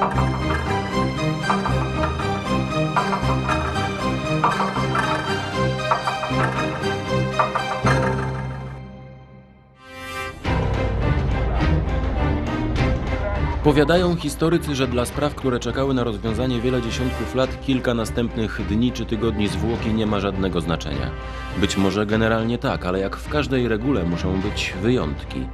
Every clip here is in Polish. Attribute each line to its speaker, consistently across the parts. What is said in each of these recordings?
Speaker 1: Thank you. Powiadają historycy, że dla spraw, które czekały na rozwiązanie wiele dziesiątków lat, kilka następnych dni czy tygodni zwłoki nie ma żadnego znaczenia. Być może generalnie tak, ale jak w każdej regule muszą być wyjątki.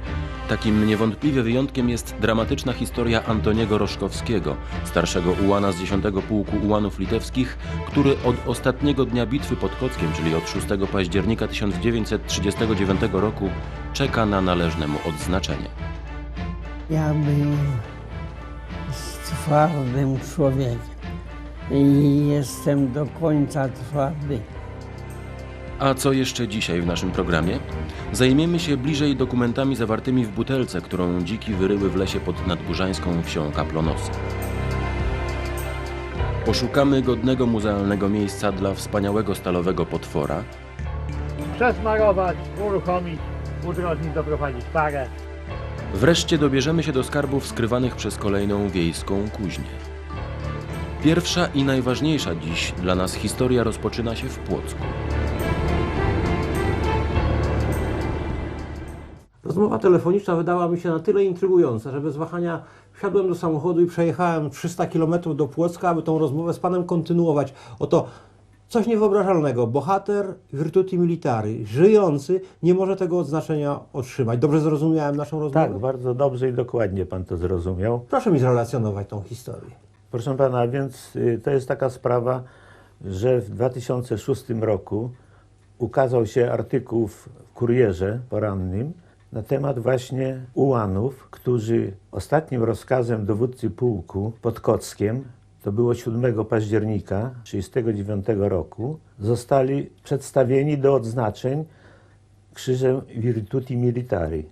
Speaker 1: Takim niewątpliwie wyjątkiem jest dramatyczna historia Antoniego Roszkowskiego, starszego ułana z 10 Pułku Ułanów Litewskich, który od ostatniego dnia bitwy pod Kockiem, czyli od 6 października 1939 roku, czeka na należne mu odznaczenie.
Speaker 2: Ja byłem twardym człowiekiem i jestem do końca twardy.
Speaker 1: A co jeszcze dzisiaj w naszym programie? Zajmiemy się bliżej dokumentami zawartymi w butelce, którą dziki wyryły w lesie pod nadgórzańską wsią Kaplonosy. Poszukamy godnego muzealnego miejsca dla wspaniałego stalowego potwora,
Speaker 3: przesmarować, uruchomić, udrożnić, doprowadzić parę.
Speaker 1: Wreszcie dobierzemy się do skarbów skrywanych przez kolejną wiejską kuźnię. Pierwsza i najważniejsza dziś dla nas historia rozpoczyna się w Płocku.
Speaker 4: Rozmowa telefoniczna wydała mi się na tyle intrygująca, że bez wahania wsiadłem do samochodu i przejechałem 300 km do Płocka, aby tą rozmowę z panem kontynuować. Oto coś niewyobrażalnego. Bohater Virtuti Militari, żyjący, nie może tego odznaczenia otrzymać. Dobrze zrozumiałem naszą rozmowę?
Speaker 5: Tak, bardzo dobrze i dokładnie pan to zrozumiał.
Speaker 4: Proszę mi zrelacjonować tą historię.
Speaker 5: Proszę pana, więc y, to jest taka sprawa, że w 2006 roku ukazał się artykuł w kurierze porannym na temat właśnie ułanów, którzy ostatnim rozkazem dowódcy pułku pod Kockiem, to było 7 października 1939 roku, zostali przedstawieni do odznaczeń krzyżem Virtuti Militari.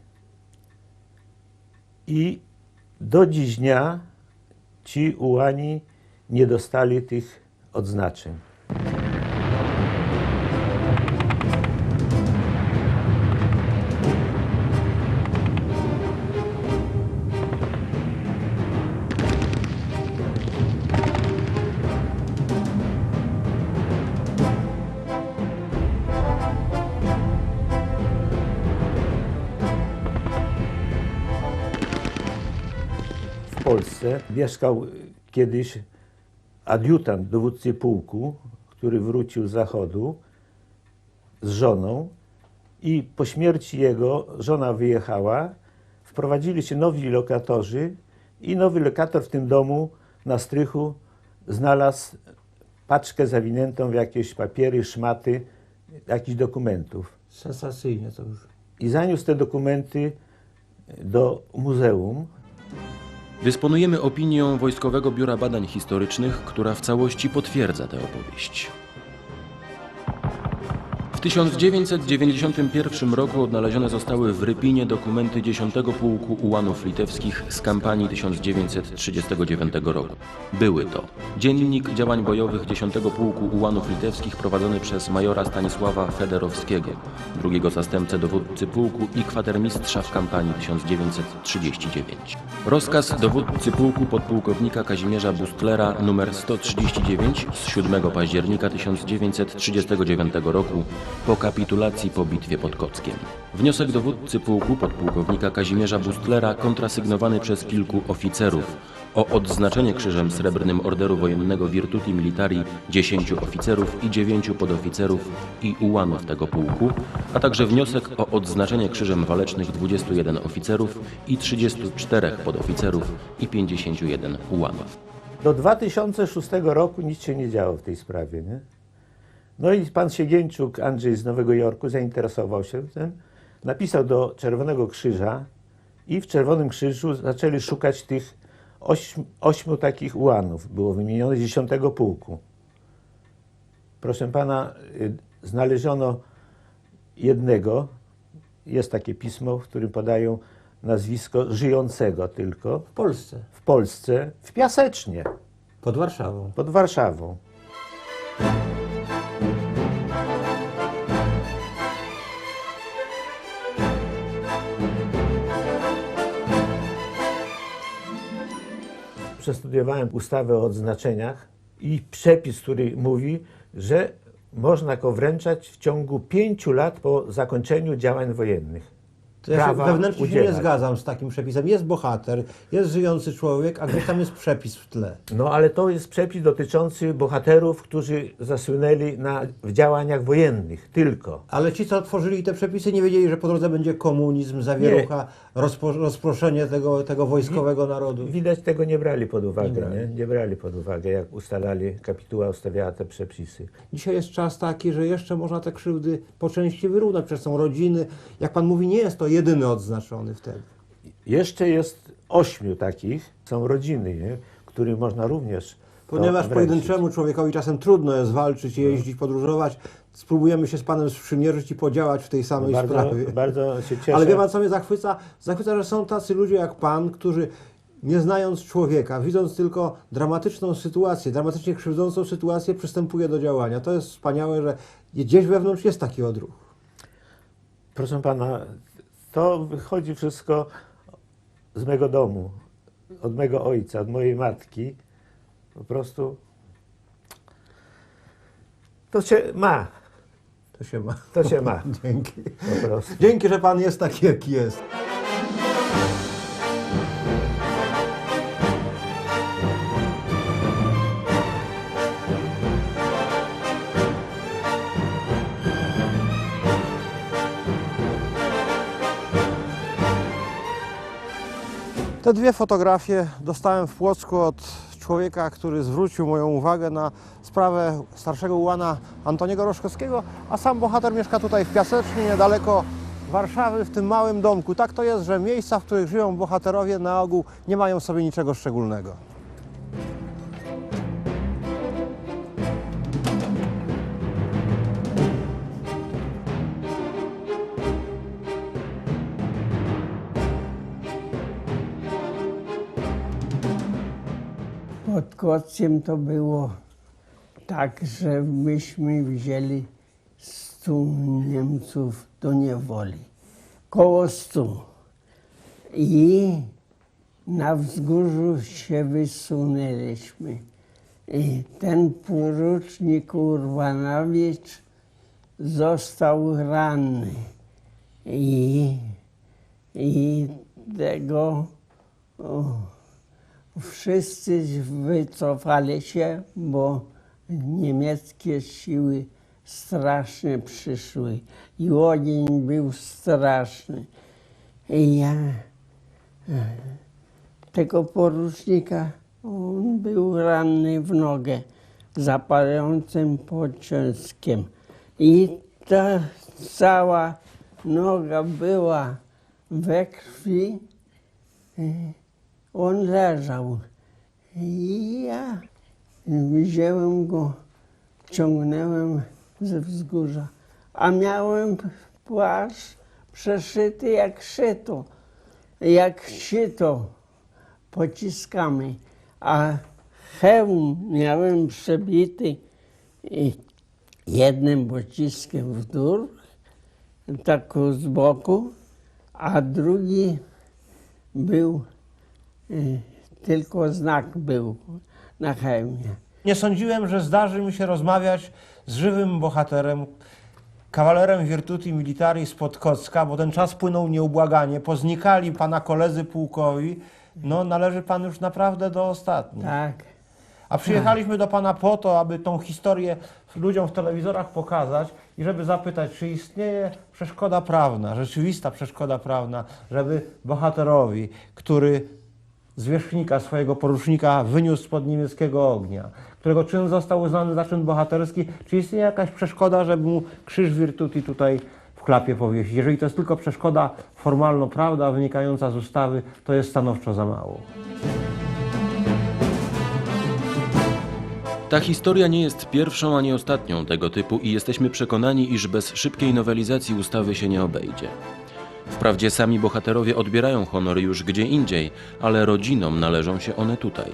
Speaker 5: I do dziś dnia ci ułani nie dostali tych odznaczeń. Polsce mieszkał kiedyś adiutant dowódcy pułku, który wrócił z zachodu z żoną i po śmierci jego żona wyjechała, wprowadzili się nowi lokatorzy i nowy lokator w tym domu na strychu znalazł paczkę zawiniętą w jakieś papiery, szmaty, jakichś dokumentów
Speaker 4: Sensacyjnie to już.
Speaker 5: i zaniósł te dokumenty do muzeum.
Speaker 1: Dysponujemy opinią Wojskowego Biura Badań Historycznych, która w całości potwierdza tę opowieść. W 1991 roku odnalezione zostały w Rypinie dokumenty 10 Pułku Ułanów Litewskich z kampanii 1939 roku. Były to Dziennik Działań Bojowych 10 Pułku Ułanów Litewskich prowadzony przez majora Stanisława Federowskiego, drugiego zastępcę dowódcy pułku i kwatermistrza w kampanii 1939. Rozkaz dowódcy pułku podpułkownika Kazimierza Bustlera nr 139 z 7 października 1939 roku po kapitulacji po bitwie pod Kockiem. Wniosek dowódcy pułku podpułkownika Kazimierza Bustlera kontrasygnowany przez kilku oficerów o odznaczenie krzyżem srebrnym Orderu Wojennego Virtuti Militari 10 oficerów i 9 podoficerów i ułanów tego pułku, a także wniosek o odznaczenie krzyżem walecznych 21 oficerów i 34 podoficerów i 51 ułanów.
Speaker 5: Do 2006 roku nic się nie działo w tej sprawie. Nie? No i pan Siegieńczuk, Andrzej z Nowego Jorku, zainteresował się tym, napisał do Czerwonego Krzyża i w Czerwonym Krzyżu zaczęli szukać tych ośm, ośmiu takich ułanów. Było wymienione z 10 pułku. Proszę pana, y, znaleziono jednego, jest takie pismo, w którym podają nazwisko żyjącego tylko
Speaker 4: W Polsce,
Speaker 5: w Polsce, w Piasecznie,
Speaker 4: pod Warszawą.
Speaker 5: pod Warszawą. Przestudiowałem ustawę o odznaczeniach i przepis, który mówi, że można go wręczać w ciągu pięciu lat po zakończeniu działań wojennych.
Speaker 4: To ja się
Speaker 5: Prawa
Speaker 4: wewnętrznie się nie
Speaker 5: udzielać.
Speaker 4: zgadzam z takim przepisem. Jest bohater, jest żyjący człowiek, a gdzieś tam jest przepis w tle.
Speaker 5: No ale to jest przepis dotyczący bohaterów, którzy zasłynęli na, w działaniach wojennych tylko.
Speaker 4: Ale ci, co tworzyli te przepisy, nie wiedzieli, że po drodze będzie komunizm, zawierucha, rozpo, rozproszenie tego, tego wojskowego narodu.
Speaker 5: Widać tego nie brali pod uwagę,
Speaker 4: Nie brali.
Speaker 5: nie, nie brali pod uwagę, jak ustalali, kapituła ustawiała te przepisy.
Speaker 4: Dzisiaj jest czas taki, że jeszcze można te krzywdy po części wyrównać. Przecież są rodziny. Jak pan mówi, nie jest to jedyny odznaczony wtedy.
Speaker 5: Jeszcze jest ośmiu takich, są rodziny, nie, którym można również
Speaker 4: Ponieważ pojedynczemu człowiekowi czasem trudno jest walczyć, jeździć, podróżować, spróbujemy się z panem sprzymierzyć i podziałać w tej samej
Speaker 5: bardzo,
Speaker 4: sprawie.
Speaker 5: bardzo się cieszę.
Speaker 4: Ale wie pan, co mnie zachwyca? Zachwyca, że są tacy ludzie jak pan, którzy nie znając człowieka, widząc tylko dramatyczną sytuację, dramatycznie krzywdzącą sytuację, przystępuje do działania. To jest wspaniałe, że gdzieś wewnątrz jest taki odruch.
Speaker 5: Proszę pana, to wychodzi wszystko z mego domu, od mego ojca, od mojej matki. Po prostu to się ma,
Speaker 4: To się ma.
Speaker 5: to się ma
Speaker 4: Dzięki.
Speaker 5: po prostu.
Speaker 4: Dzięki, że pan jest taki, jaki jest. Te dwie fotografie dostałem w Płocku od człowieka, który zwrócił moją uwagę na sprawę starszego ułana Antoniego Roszkowskiego, a sam bohater mieszka tutaj w Piasecznie, niedaleko Warszawy, w tym małym domku. Tak to jest, że miejsca, w których żyją bohaterowie na ogół nie mają sobie niczego szczególnego.
Speaker 2: Pod Kociem to było tak, że myśmy wzięli stu Niemców do niewoli. Koło stu. I na wzgórzu się wysunęliśmy. I ten porucznik Urbanowicz został ranny. I, i tego Wszyscy wycofali się, bo niemieckie siły strasznie przyszły. I ogień był straszny. I ja e, tego porucznika, on był ranny w nogę zapalającym pociąskiem. I ta cała noga była we krwi. On leżał. I ja wziąłem go, ciągnąłem ze wzgórza, a miałem płaszcz przeszyty jak szyto, jak sito pociskami, a hełm miałem przebity. Jednym pociskiem w dół, tak z boku, a drugi był tylko znak był na hełmie.
Speaker 4: Nie sądziłem, że zdarzy mi się rozmawiać z żywym bohaterem, kawalerem Virtuti Militari spod Kocka, bo ten czas płynął nieubłaganie. Poznikali pana koledzy pułkowi. No, należy pan już naprawdę do ostatnich.
Speaker 2: Tak.
Speaker 4: A przyjechaliśmy do pana po to, aby tą historię ludziom w telewizorach pokazać i żeby zapytać, czy istnieje przeszkoda prawna, rzeczywista przeszkoda prawna, żeby bohaterowi, który zwierzchnika, swojego porucznika wyniósł spod niemieckiego ognia, którego czyn został uznany za czyn bohaterski, czy istnieje jakaś przeszkoda, żeby mu krzyż Virtuti tutaj w klapie powiesić? Jeżeli to jest tylko przeszkoda formalno-prawda wynikająca z ustawy, to jest stanowczo za mało.
Speaker 1: Ta historia nie jest pierwszą ani ostatnią tego typu i jesteśmy przekonani, iż bez szybkiej nowelizacji ustawy się nie obejdzie. Wprawdzie sami bohaterowie odbierają honor już gdzie indziej, ale rodzinom należą się one tutaj.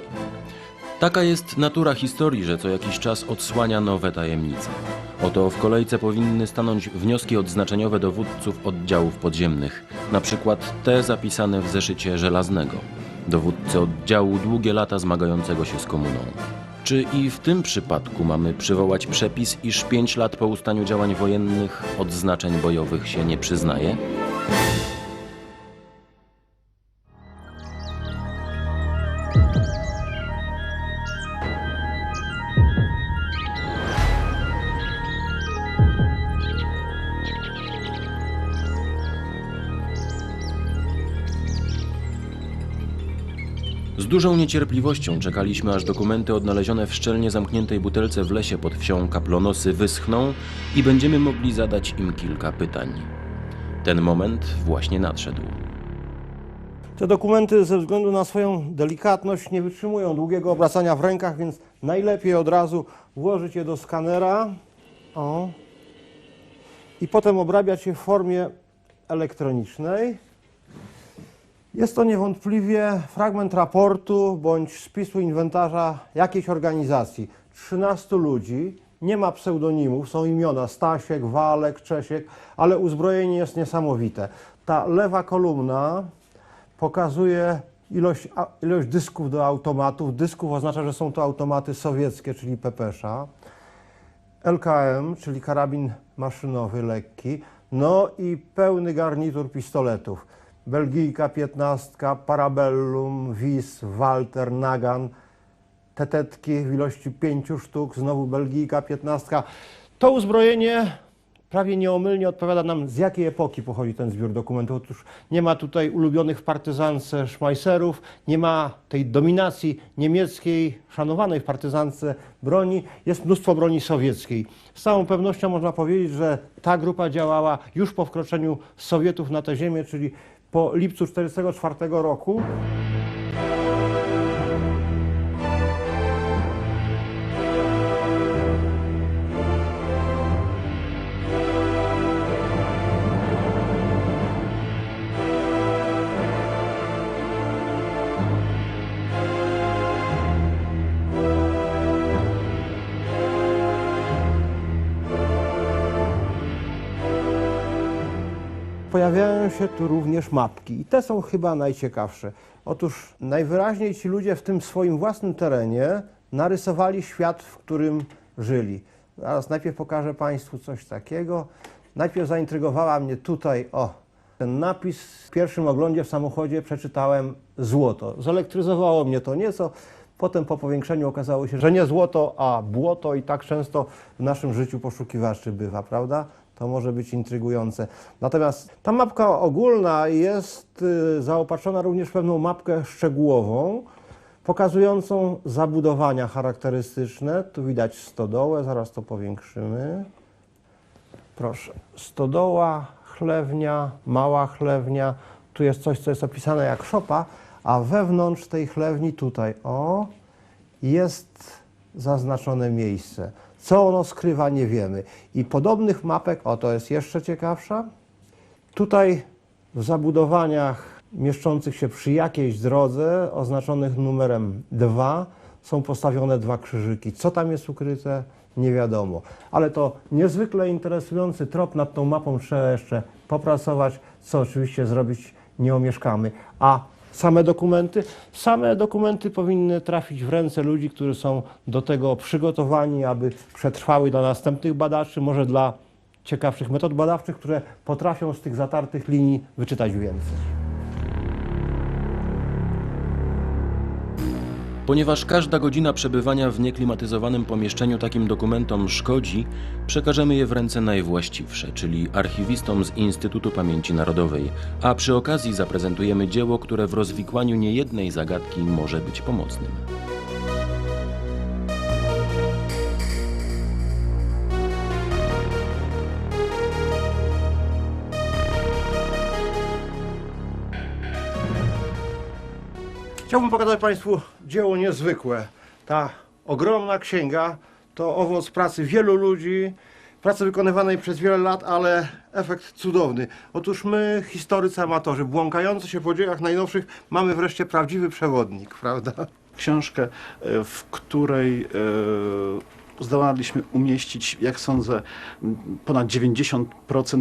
Speaker 1: Taka jest natura historii, że co jakiś czas odsłania nowe tajemnice. Oto w kolejce powinny stanąć wnioski odznaczeniowe dowódców oddziałów podziemnych, na przykład te zapisane w zeszycie żelaznego. dowódcę oddziału długie lata zmagającego się z komuną. Czy i w tym przypadku mamy przywołać przepis, iż pięć lat po ustaniu działań wojennych odznaczeń bojowych się nie przyznaje? Z dużą niecierpliwością czekaliśmy, aż dokumenty odnalezione w szczelnie zamkniętej butelce w lesie pod wsią Kaplonosy wyschną i będziemy mogli zadać im kilka pytań. Ten moment właśnie nadszedł.
Speaker 4: Te dokumenty ze względu na swoją delikatność nie wytrzymują długiego obracania w rękach, więc najlepiej od razu włożyć je do skanera o, i potem obrabiać je w formie elektronicznej. Jest to niewątpliwie fragment raportu bądź spisu inwentarza jakiejś organizacji. 13 ludzi, nie ma pseudonimów, są imiona Stasiek, Walek, Czesiek, ale uzbrojenie jest niesamowite. Ta lewa kolumna pokazuje ilość, ilość dysków do automatów. Dysków oznacza, że są to automaty sowieckie, czyli pepesza. LKM, czyli karabin maszynowy lekki, no i pełny garnitur pistoletów. Belgijka 15, Parabellum, Wis, Walter, Nagan, tetetki w ilości 5 sztuk, znowu Belgijka 15. To uzbrojenie prawie nieomylnie odpowiada nam, z jakiej epoki pochodzi ten zbiór dokumentów. Otóż nie ma tutaj ulubionych w partyzance szmajserów, nie ma tej dominacji niemieckiej, szanowanej w partyzance broni, jest mnóstwo broni sowieckiej. Z całą pewnością można powiedzieć, że ta grupa działała już po wkroczeniu Sowietów na tę ziemię, czyli po lipcu 1944 roku. Pojawiają się tu również mapki i te są chyba najciekawsze. Otóż najwyraźniej ci ludzie w tym swoim własnym terenie narysowali świat, w którym żyli. Zaraz najpierw pokażę Państwu coś takiego. Najpierw zaintrygowała mnie tutaj, o, ten napis w pierwszym oglądzie w samochodzie przeczytałem złoto. Zelektryzowało mnie to nieco. Potem po powiększeniu okazało się, że nie złoto, a błoto i tak często w naszym życiu poszukiwaczy bywa, prawda? To może być intrygujące. Natomiast ta mapka ogólna jest y, zaopatrzona również w pewną mapkę szczegółową, pokazującą zabudowania charakterystyczne. Tu widać stodołę, zaraz to powiększymy. Proszę. Stodoła, chlewnia, mała chlewnia. Tu jest coś, co jest opisane jak szopa, a wewnątrz tej chlewni tutaj, o, jest zaznaczone miejsce. Co ono skrywa, nie wiemy. I podobnych mapek, o to jest jeszcze ciekawsza, tutaj w zabudowaniach mieszczących się przy jakiejś drodze, oznaczonych numerem 2, są postawione dwa krzyżyki. Co tam jest ukryte, nie wiadomo. Ale to niezwykle interesujący trop. Nad tą mapą trzeba jeszcze popracować, co oczywiście zrobić nie omieszkamy. A same dokumenty? Same dokumenty powinny trafić w ręce ludzi, którzy są do tego przygotowani, aby przetrwały dla następnych badaczy, może dla ciekawszych metod badawczych, które potrafią z tych zatartych linii wyczytać więcej.
Speaker 1: Ponieważ każda godzina przebywania w nieklimatyzowanym pomieszczeniu takim dokumentom szkodzi, przekażemy je w ręce najwłaściwsze, czyli archiwistom z Instytutu Pamięci Narodowej, a przy okazji zaprezentujemy dzieło, które w rozwikłaniu niejednej zagadki może być pomocnym.
Speaker 4: Chciałbym pokazać Państwu dzieło niezwykłe. Ta ogromna księga to owoc pracy wielu ludzi, pracy wykonywanej przez wiele lat, ale efekt cudowny. Otóż my, historycy amatorzy, błąkający się po dziejach najnowszych, mamy wreszcie prawdziwy przewodnik, prawda?
Speaker 6: książkę, e, w której e, zdołaliśmy umieścić, jak sądzę, ponad 90%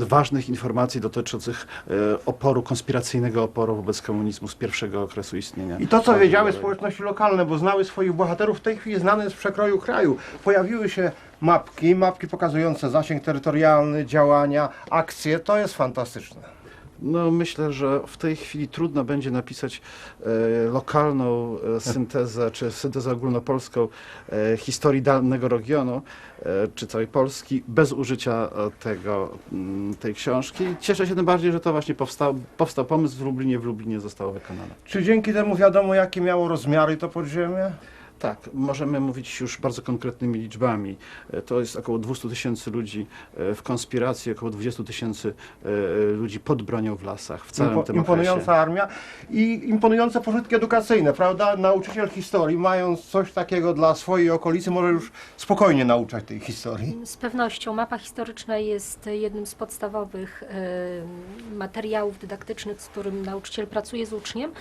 Speaker 6: ważnych informacji dotyczących e, oporu, konspiracyjnego oporu wobec komunizmu z pierwszego okresu istnienia.
Speaker 4: I to, co wiedziały społeczności lokalne, bo znały swoich bohaterów, w tej chwili znane z przekroju kraju. Pojawiły się mapki, mapki pokazujące zasięg terytorialny, działania, akcje. To jest fantastyczne.
Speaker 6: No, myślę, że w tej chwili trudno będzie napisać e, lokalną e, syntezę, czy syntezę ogólnopolską e, historii danego regionu, e, czy całej Polski, bez użycia tego, mm, tej książki. Cieszę się tym bardziej, że to właśnie powstał, powstał pomysł w Lublinie, w Lublinie zostało wykonane.
Speaker 4: Czy dzięki temu wiadomo, jakie miało rozmiary to podziemie?
Speaker 6: Tak, możemy mówić już bardzo konkretnymi liczbami. E, To jest około 200 tysięcy ludzi e, w konspiracji, około 20 tysięcy e, ludzi pod bronią w lasach w całym
Speaker 4: Impo-
Speaker 6: tym
Speaker 4: imponująca
Speaker 6: okresie.
Speaker 4: armia i imponujące pożytki edukacyjne, prawda? Nauczyciel historii, mając coś takiego dla swojej okolicy, może już spokojnie nauczać tej historii.
Speaker 7: Z pewnością mapa historyczna jest jednym z podstawowych e, materiałów dydaktycznych, z którym nauczyciel pracuje z uczniem.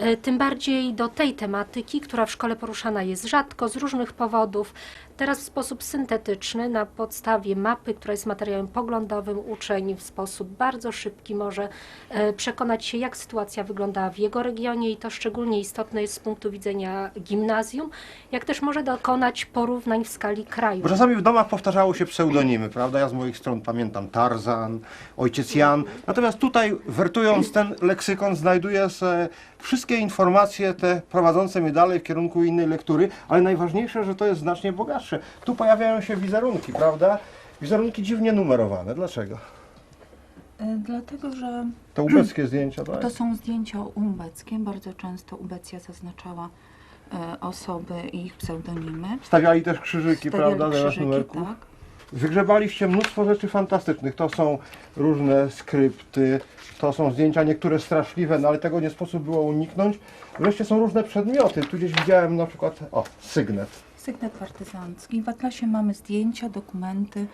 Speaker 7: E, Tym bardziej do tej tematyki, która w szkole poruszana jest rzadko, z różnych powodów. Teraz w sposób syntetyczny, na podstawie mapy, która jest materiałem poglądowym, uczeń w sposób bardzo szybki może e, przekonać się, jak sytuacja wygląda w jego regionie i to szczególnie istotne jest z punktu widzenia gimnazjum, jak też może dokonać porównań w skali kraju.
Speaker 4: Czasami w domach powtarzało się pseudonimy, prawda? Ja z moich stron pamiętam Tarzan, Ojciec Jan. Natomiast tutaj, wertując ten leksykon, znajduję wszystkie informacje te prowadzące mnie dalej w kierunku innej lektury, ale najważniejsze, że to jest znacznie bogatsze. Tu pojawiają się wizerunki, prawda? Wizerunki dziwnie numerowane. Dlaczego?
Speaker 8: E, Dlatego, że
Speaker 4: To ubeckie zdjęcia, tak?
Speaker 8: to są zdjęcia ubeckie. Bardzo często ubecja zaznaczała e, osoby i ich pseudonimy.
Speaker 4: Stawiali też krzyżyki,
Speaker 8: Stawiali
Speaker 4: prawda, zamiast
Speaker 8: krzyżyki,
Speaker 4: numerków.
Speaker 8: tak.
Speaker 4: Wygrzebaliście mnóstwo rzeczy fantastycznych. To są różne skrypty, to są zdjęcia niektóre straszliwe, no ale tego nie sposób było uniknąć. Wreszcie są różne przedmioty. Tu gdzieś widziałem na przykład, o, sygnet.
Speaker 8: Sygnet partyzancki. W atlasie mamy zdjęcia, dokumenty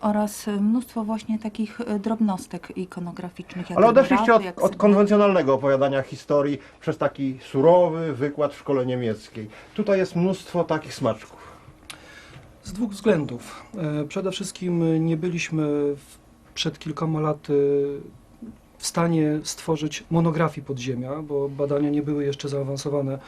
Speaker 8: oraz e, mnóstwo właśnie takich e, drobnostek ikonograficznych. Jak
Speaker 4: Ale odeszliście od,
Speaker 8: jak
Speaker 4: od konwencjonalnego opowiadania historii przez taki surowy wykład w szkole niemieckiej. Tutaj jest mnóstwo takich smaczków.
Speaker 9: Z dwóch względów. E, Przede wszystkim nie byliśmy przed kilkoma laty w stanie stworzyć monografii podziemia, bo badania nie były jeszcze zaawansowane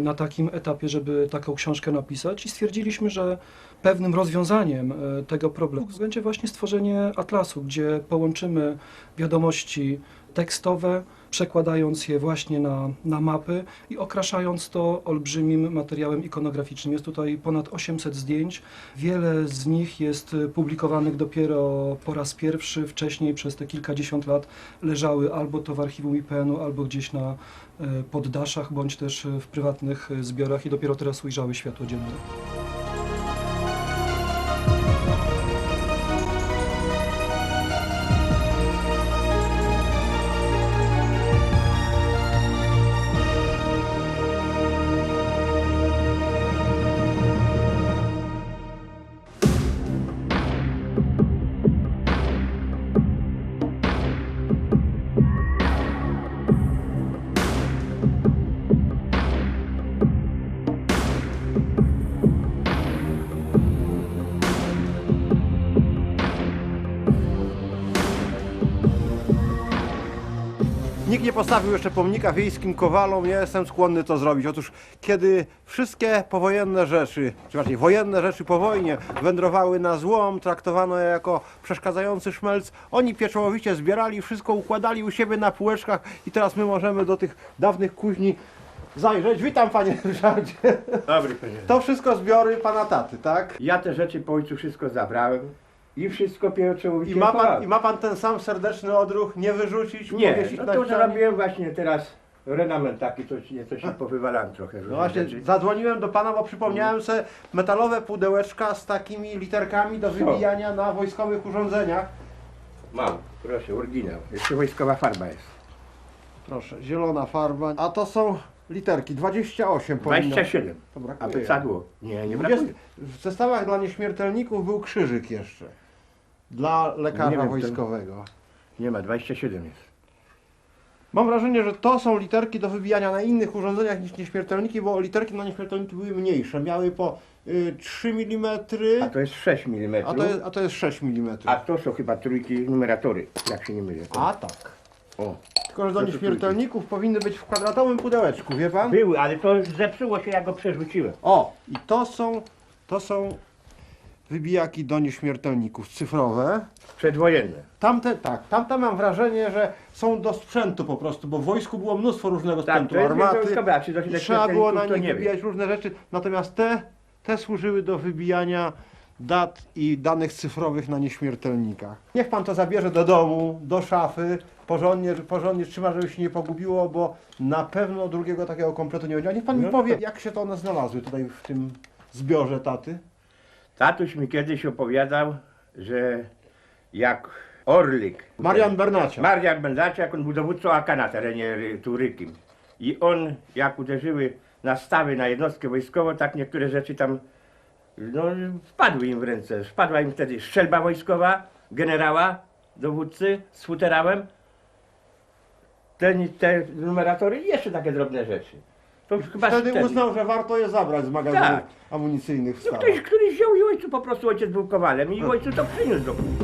Speaker 9: na takim etapie, żeby taką książkę napisać. I stwierdziliśmy, że pewnym rozwiązaniem e, tego problemu będzie właśnie stworzenie atlasu, gdzie połączymy wiadomości tekstowe, przekładając je właśnie na, na mapy i okraszając to olbrzymim materiałem ikonograficznym. Jest tutaj ponad 800 zdjęć. Wiele z nich jest publikowanych dopiero po raz pierwszy. Wcześniej przez te kilkadziesiąt lat leżały albo to w archiwum IPN-u, albo gdzieś na y, poddaszach, bądź też w prywatnych zbiorach i dopiero teraz ujrzały światło dzienne.
Speaker 4: Nikt nie postawił jeszcze pomnika wiejskim kowalom, ja jestem skłonny to zrobić. Otóż kiedy wszystkie powojenne rzeczy, czy raczej wojenne rzeczy po wojnie wędrowały na złom, traktowano je jako przeszkadzający szmelc, oni pieczołowicie zbierali, wszystko układali u siebie na półeczkach i teraz my możemy do tych dawnych kuźni zajrzeć. Witam panie Ryszardzie.
Speaker 10: Dobry panie.
Speaker 4: To wszystko zbiory pana taty, tak?
Speaker 10: Ja te rzeczy po ojcu wszystko zabrałem i wszystko pieprzołowicie
Speaker 4: I ma, pan. I ma pan ten sam serdeczny odruch nie wyrzucić,
Speaker 10: Nie,
Speaker 4: powiesić
Speaker 10: no
Speaker 4: na
Speaker 10: to
Speaker 4: ścianie?
Speaker 10: zrobiłem właśnie teraz renament taki, coś, nie, coś powywalałem trochę.
Speaker 4: No właśnie,
Speaker 10: rzeczy.
Speaker 4: zadzwoniłem do pana, bo przypomniałem sobie metalowe pudełeczka z takimi literkami do wybijania na wojskowych urządzeniach.
Speaker 10: Mam, proszę, oryginał. Jeszcze wojskowa farba jest.
Speaker 4: Proszę, zielona farba. A to są literki, 28 powinno.
Speaker 10: 27.
Speaker 4: To
Speaker 10: A
Speaker 4: brakuje.
Speaker 10: Nie, nie
Speaker 4: 20.
Speaker 10: brakuje.
Speaker 4: W zestawach dla nieśmiertelników był krzyżyk jeszcze. Dla lekarza
Speaker 10: Nie wiem,
Speaker 4: wojskowego.
Speaker 10: Nie ma, 27 jest.
Speaker 4: Mam wrażenie, że to są literki do wybijania na innych urządzeniach niż nieśmiertelniki, bo literki na nieśmiertelniki były mniejsze. Miały po y, 3 mm,
Speaker 10: A to jest 6 mm.
Speaker 4: a to jest, a to jest 6 mm.
Speaker 10: A to są chyba trójki numeratory, jak się nie mylę.
Speaker 4: A tak.
Speaker 10: O.
Speaker 4: Tylko, że do nieśmiertelników powinny być w kwadratowym pudełeczku, wie pan?
Speaker 10: Były, ale to zepsuło się, jak go przerzuciłem.
Speaker 4: O, i to są, to są wybijaki do nieśmiertelników cyfrowe.
Speaker 10: Przedwojenne.
Speaker 4: Tamte, tak, tamte mam wrażenie, że są do sprzętu po prostu, bo w wojsku było mnóstwo różnego
Speaker 10: Tak,
Speaker 4: sprzętu,
Speaker 10: to jest
Speaker 4: armaty
Speaker 10: wojskowe, a czy do
Speaker 4: i trzeba było na
Speaker 10: to
Speaker 4: nich
Speaker 10: nie wiem.
Speaker 4: wybijać różne rzeczy, natomiast te, te służyły do wybijania dat i danych cyfrowych na nieśmiertelnikach. Niech pan to zabierze do domu, do szafy, porządnie, porządnie trzyma, żeby się nie pogubiło, bo na pewno drugiego takiego kompletu nie będzie. A niech pan mi
Speaker 10: No
Speaker 4: powie, jak się to one znalazły tutaj w tym zbiorze taty?
Speaker 10: Tatuś mi kiedyś opowiadał, że jak Orlik.
Speaker 4: Marian Bernacia.
Speaker 10: Marian Bernacia, jak on był dowódcą AK na terenie Ry- Turykim. I on, jak uderzyły nastawy na jednostkę wojskową, tak niektóre rzeczy tam no, wpadły im w ręce. Wpadła im wtedy strzelba wojskowa generała, dowódcy z futerałem. Te, te numeratory i jeszcze takie drobne rzeczy. To już chyba
Speaker 4: Wtedy
Speaker 10: wtedy.
Speaker 4: uznał, że warto je zabrać z magazynów
Speaker 10: Tak.
Speaker 4: amunicyjnych w
Speaker 10: No
Speaker 4: Stanach.
Speaker 10: ktoś, któryś wziął i ojcu po prostu ojciec był kowalem i ojcu to przyniósł do kuchni.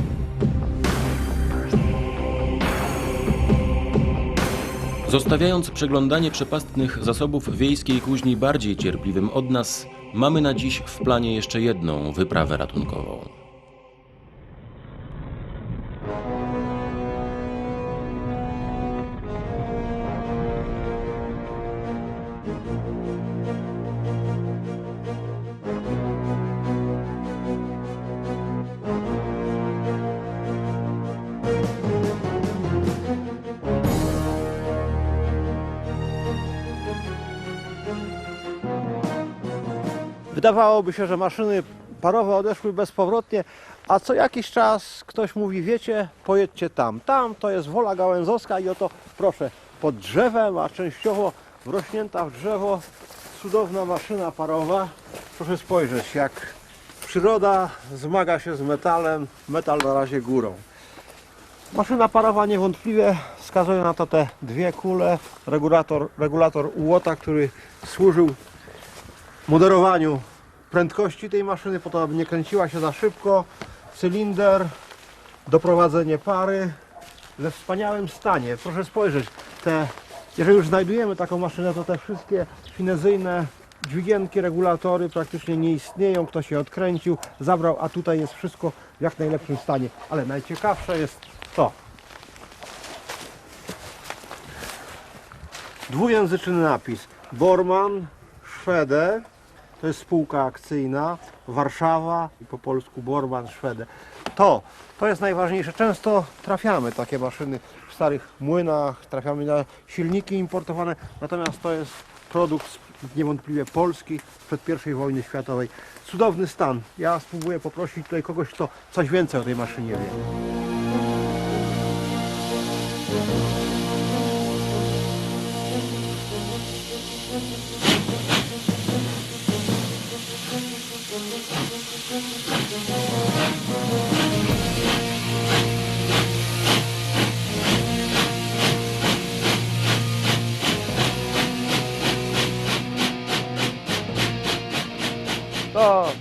Speaker 1: Zostawiając przeglądanie przepastnych zasobów wiejskiej kuźni bardziej cierpliwym od nas, mamy na dziś w planie jeszcze jedną wyprawę ratunkową.
Speaker 4: Wydawałoby się, że maszyny parowe odeszły bezpowrotnie, a co jakiś czas ktoś mówi, wiecie, pojedźcie tam. Tam to jest wola gałęzowska i oto proszę, pod drzewem, a częściowo wrośnięta w drzewo, cudowna maszyna parowa. Proszę spojrzeć, jak przyroda zmaga się z metalem, metal na razie górą. Maszyna parowa niewątpliwie wskazuje na to te dwie kule, regulator, regulator Ułota, który służył moderowaniu prędkości tej maszyny, po to, aby nie kręciła się za szybko, cylinder, doprowadzenie pary we wspaniałym stanie. Proszę spojrzeć, te, jeżeli już znajdujemy taką maszynę, to te wszystkie finezyjne dźwigienki, regulatory praktycznie nie istnieją, ktoś je odkręcił, zabrał, a tutaj jest wszystko w jak najlepszym stanie. Ale najciekawsze jest to. Dwujęzyczny napis. Borman, Szwede, to jest spółka akcyjna, Warszawa i po polsku Borman, Szwede. To, to jest najważniejsze. Często trafiamy takie maszyny w starych młynach, trafiamy na silniki importowane, natomiast to jest produkt niewątpliwie polski sprzed I wojny światowej. Cudowny stan. Ja spróbuję poprosić tutaj kogoś, kto coś więcej o tej maszynie wie.
Speaker 3: To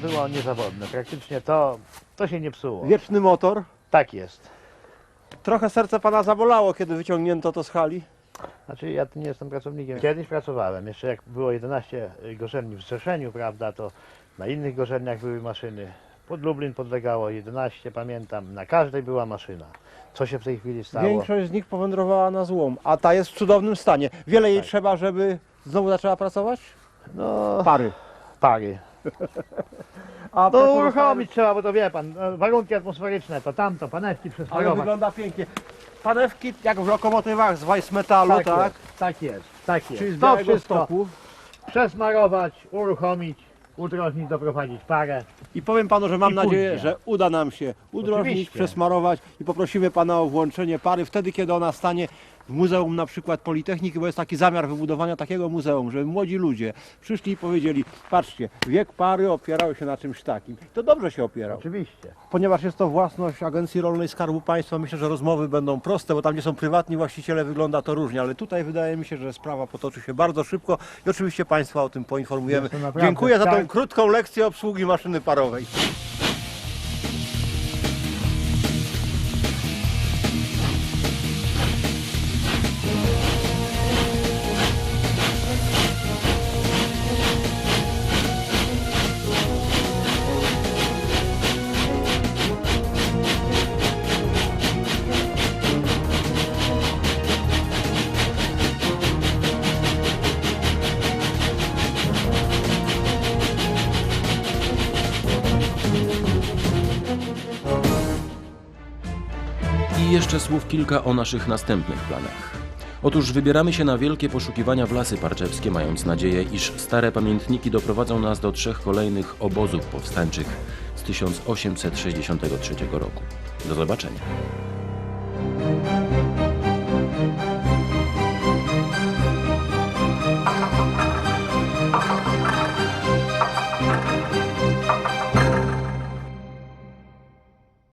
Speaker 3: było niezawodne. Praktycznie to, to się nie psuło.
Speaker 4: Wieczny motor.
Speaker 3: Tak jest.
Speaker 4: Trochę serce pana zabolało, kiedy wyciągnięto to z hali.
Speaker 3: Znaczy ja tu nie jestem pracownikiem. Kiedyś pracowałem, jeszcze jak było 11 gorzelni w Zrzeszeniu, prawda, to na innych gorzelniach były maszyny. Pod Lublin podlegało 11, pamiętam, na każdej była maszyna. Co się w tej chwili stało?
Speaker 4: Większość z nich powędrowała na złom, a ta jest w cudownym stanie. Wiele jej
Speaker 3: Tak.
Speaker 4: trzeba, żeby znowu zaczęła pracować?
Speaker 3: No,
Speaker 4: Pary.
Speaker 3: pary.
Speaker 4: A
Speaker 3: No
Speaker 4: propos
Speaker 3: uruchomić trzeba, bo to wie pan, e, warunki atmosferyczne, to tamto, panewki
Speaker 4: Ale
Speaker 3: przesmarować.
Speaker 4: wygląda pięknie. Panewki jak w lokomotywach z Weissmetalu, tak?
Speaker 3: tak, jest, tak jest, tak jest.
Speaker 4: Czyli z
Speaker 3: to
Speaker 4: białego
Speaker 3: wszystko
Speaker 4: stoku.
Speaker 3: przesmarować, uruchomić, udrożnić, doprowadzić parę.
Speaker 4: I powiem panu, że mam
Speaker 3: I
Speaker 4: nadzieję,
Speaker 3: później.
Speaker 4: że uda nam się udrożnić,
Speaker 3: Oczywiście.
Speaker 4: przesmarować i poprosimy pana o włączenie pary wtedy, kiedy ona stanie w Muzeum na przykład Politechniki, bo jest taki zamiar wybudowania takiego muzeum, żeby młodzi ludzie przyszli i powiedzieli, patrzcie, wiek pary opierał się na czymś takim. To dobrze się opierał.
Speaker 3: Oczywiście.
Speaker 4: Ponieważ jest to własność Agencji Rolnej Skarbu Państwa, myślę, że rozmowy będą proste, bo tam, gdzie są prywatni właściciele, wygląda to różnie, ale tutaj wydaje mi się, że sprawa potoczy się bardzo szybko i oczywiście Państwa o tym poinformujemy. Dziękuję za tą
Speaker 3: tak.
Speaker 4: krótką lekcję obsługi maszyny parowej.
Speaker 1: Jeszcze słów kilka o naszych następnych planach. Otóż wybieramy się na wielkie poszukiwania w Lasy Parczewskie, mając nadzieję, iż stare pamiętniki doprowadzą nas do trzech kolejnych obozów powstańczych z 1863 roku. Do zobaczenia.